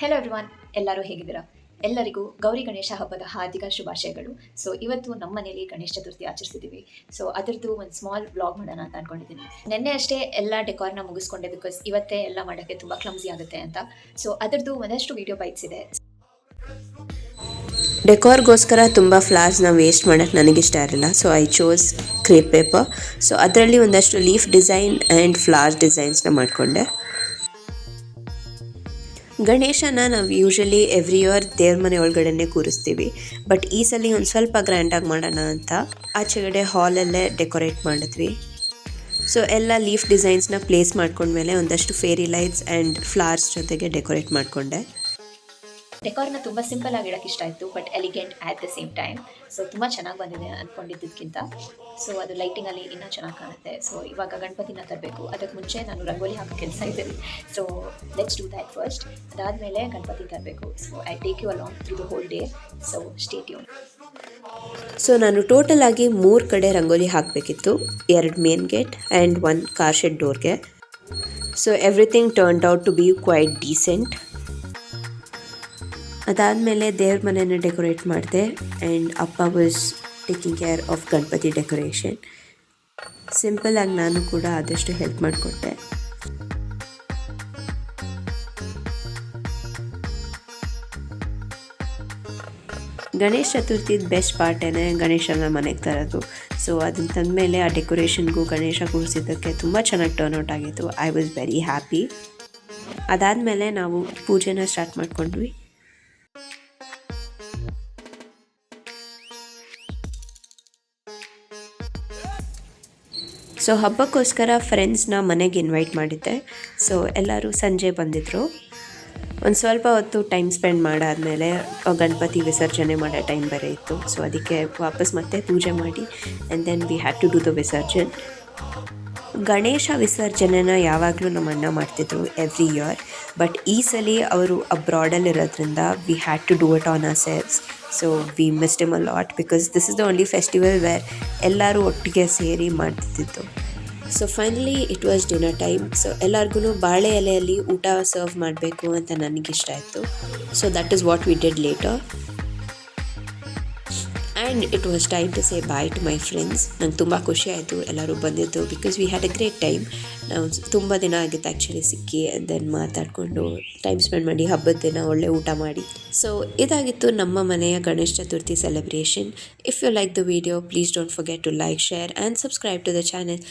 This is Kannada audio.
ಹೆಲೋ ಎವ್ರಿವಾನ್ ಎಲ್ಲರೂ ಹೇಗಿದ್ದೀರಾ? ಎಲ್ಲರಿಗೂ ಗೌರಿ ಗಣೇಶ ಹಬ್ಬದ ಹಾರ್ದಿಕ ಶುಭಾಶಯಗಳು. ಸೊ ಇವತ್ತು ನಮ್ಮ ಮನೇಲಿ ಗಣೇಶ ಚತುರ್ಥಿ ಆಚರಿಸಿದ್ದೀವಿ ಸೊ ಅದರದ್ದು ಒಂದು ಸ್ಮಾಲ್ ಬ್ಲಾಗ್ ಮಾಡೋಣ ಅಂತ ಅನ್ಕೊಂಡಿದ್ದೀನಿ. ನಿನ್ನೆ ಅಷ್ಟೇ ಎಲ್ಲ ಡೆಕೋರ್ನ ಮುಗಿಸ್ಕೊಂಡೆ ಬಿಕಾಸ್ ಇವತ್ತೇ ಎಲ್ಲ ಮಾಡೋಕ್ಕೆ ತುಂಬ ಕ್ಲಮ್ಸಿ ಆಗುತ್ತೆ ಅಂತ. ಸೊ ಅದರದ್ದು ಒಂದಷ್ಟು ವಿಡಿಯೋ ಬೈಟ್ಸ್ ಇದೆ. ಡೆಕೋರ್ಗೋಸ್ಕರ ತುಂಬ ಫ್ಲವರ್ಸ್ನ ವೇಸ್ಟ್ ಮಾಡೋಕ್ಕೆ ನನಗಿಷ್ಟ ಇರಲಿಲ್ಲ so I chose crepe paper so ಅದರಲ್ಲಿ ಒಂದಷ್ಟು ಲೀಫ್ ಡಿಸೈನ್ ಆ್ಯಂಡ್ ಫ್ಲವರ್ಸ್ ಡಿಸೈನ್ಸ್ನ ಮಾಡಿಕೊಂಡೆ. ಗಣೇಶನ ನಾವು ಯೂಶಲಿ ಎವ್ರಿ ಇಯರ್ ದೇವ್ರ ಮನೆ ಒಳಗಡೆನೆ ಕೂರಿಸ್ತೀವಿ. ಬಟ್ ಈ ಸಲ ಒಂದು ಸ್ವಲ್ಪ ಗ್ರ್ಯಾಂಡಾಗಿ ಮಾಡೋಣ ಅಂತ ಆಚೆಗಡೆ ಹಾಲಲ್ಲೇ ಡೆಕೋರೇಟ್ ಮಾಡಿದ್ವಿ. ಸೊ ಎಲ್ಲ ಲೀಫ್ ಡಿಸೈನ್ಸ್ನ ಪ್ಲೇಸ್ ಮಾಡ್ಕೊಂಡ್ಮೇಲೆ ಒಂದಷ್ಟು ಫೇರಿ ಲೈಟ್ಸ್ ಆ್ಯಂಡ್ ಫ್ಲವರ್ಸ್ ಜೊತೆಗೆ ಡೆಕೋರೇಟ್ ಮಾಡಿಕೊಂಡೆ. ಡೆಕಾರ್ನ ತುಂಬ ಸಿಂಪಲ್ ಆಗಿ ಇಡಕ್ಕೆ ಇಷ್ಟ ಆಯಿತು but elegant at the same time so ತುಂಬ ಚೆನ್ನಾಗಿ ಬಂದಿದೆ ಅಂದ್ಕೊಂಡಿದ್ದಕ್ಕಿಂತ ಸೊ ಅದು ಲೈಟಿಂಗಲ್ಲಿ ಇನ್ನೂ ಚೆನ್ನಾಗಿ ಕಾಣುತ್ತೆ. ಸೊ ಇವಾಗ ಗಣಪತಿನ ತರಬೇಕು. ಅದಕ್ಕೆ ಮುಂಚೆ ನಾನು ರಂಗೋಲಿ ಹಾಕೋ ಕೆಲಸ ಇದ್ದೀನಿ. So let's do that first ಅದಾದಮೇಲೆ ಗಣಪತಿ ತರಬೇಕು. So I take you along through the whole day so stay ಯೂನ್ so ನಾನು ಟೋಟಲ್ ಆಗಿ ಮೂರು ಕಡೆ ರಂಗೋಲಿ ಹಾಕಬೇಕಿತ್ತು. ಎರಡು main gate and one car shed ಡೋರ್ಗೆ so everything turned out to be quite decent ಅದಾದಮೇಲೆ ದೇವ್ರ ಮನೆಯನ್ನು ಡೆಕೋರೇಟ್ ಮಾಡಿದೆ ಆ್ಯಂಡ್ ಅಪ್ಪ was taking care of Ganapati decoration. ಸಿಂಪಲಾಗಿ ನಾನು ಕೂಡ ಆದಷ್ಟು ಹೆಲ್ಪ್ ಮಾಡಿಕೊಟ್ಟೆ. ಗಣೇಶ ಚತುರ್ಥಿದ ಬೆಸ್ಟ್ ಪಾರ್ಟೇನೆ ಗಣೇಶನ ಮನೆಗೆ ತರೋದು. ಸೊ ಅದನ್ನ ತಂದಮೇಲೆ ಆ ಡೆಕೋರೇಷನ್ಗೂ ಗಣೇಶ ಕೂರಿಸಿದ್ದಕ್ಕೆ ತುಂಬ ಚೆನ್ನಾಗಿ ಟರ್ನ್ ಔಟ್ ಆಗಿತ್ತು. ಐ ವಾಸ್ ವೆರಿ ಹ್ಯಾಪಿ ಅದಾದಮೇಲೆ ನಾವು ಪೂಜೆನ ಸ್ಟಾರ್ಟ್ ಮಾಡ್ಕೊಂಡ್ವಿ. ಸೊ ಹಬ್ಬಕ್ಕೋಸ್ಕರ ಫ್ರೆಂಡ್ಸ್ನ ಮನೆಗೆ ಇನ್ವೈಟ್ ಮಾಡಿದ್ದೆ. ಸೊ ಎಲ್ಲರೂ ಸಂಜೆ ಬಂದಿದ್ದರು ಒಂದು ಸ್ವಲ್ಪ ಹೊತ್ತು ಟೈಮ್ ಸ್ಪೆಂಡ್ ಮಾಡಾದಮೇಲೆ ಗಣಪತಿ ವಿಸರ್ಜನೆ ಮಾಡೋ ಟೈಮ್ ಬೇರೆ ಇತ್ತು. ಸೊ ಅದಕ್ಕೆ ವಾಪಸ್ ಮತ್ತೆ ಪೂಜೆ ಮಾಡಿ and then we had to do the visarjan. Ganesha ವಿಸರ್ಜನೆನ ಯಾವಾಗಲೂ ನಮ್ಮ ಅಣ್ಣ ಮಾಡ್ತಿದ್ರು ಎವ್ರಿ ಇಯರ್ ಬಟ್ ಈ ಸಲ ಅವರು ಅಬ್ರಾಡಲ್ಲಿ ಇರೋದ್ರಿಂದ we had to do it on a sells so we missed M a lot because this is the only festival where ಎಲ್ಲರೂ ಒಟ್ಟಿಗೆ ಸೇರಿ ಮಾಡ್ತಿದ್ದು. So finally it was dinner time so ಎಲ್ಲರಿಗೂ ಬಾಳೆ ಎಲೆಯಲ್ಲಿ ಊಟ ಸರ್ವ್ ಮಾಡಬೇಕು ಅಂತ ನನಗಿಷ್ಟ ಆಯಿತು. So that is what we did litre and it was time to say bye to my friends ನಂಗೆ ತುಂಬ ಖುಷಿ ಆಯಿತು. ಎಲ್ಲರೂ ಬಂದಿದ್ದು because we had a great time ನಾವು ತುಂಬ ದಿನ ಆಗಿತ್ತು ಆ್ಯಕ್ಚುಲಿ ಸಿಕ್ಕಿ ದೆನ್ ಮಾತಾಡಿಕೊಂಡು ಟೈಮ್ ಸ್ಪೆಂಡ್ ಮಾಡಿ ಹಬ್ಬದ ದಿನ ಒಳ್ಳೆ ಊಟ ಮಾಡಿ. ಸೊ ಇದಾಗಿತ್ತು ನಮ್ಮ ಮನೆಯ Ganesha Chaturthi celebration if you like the video please don't forget to like share and subscribe to the channel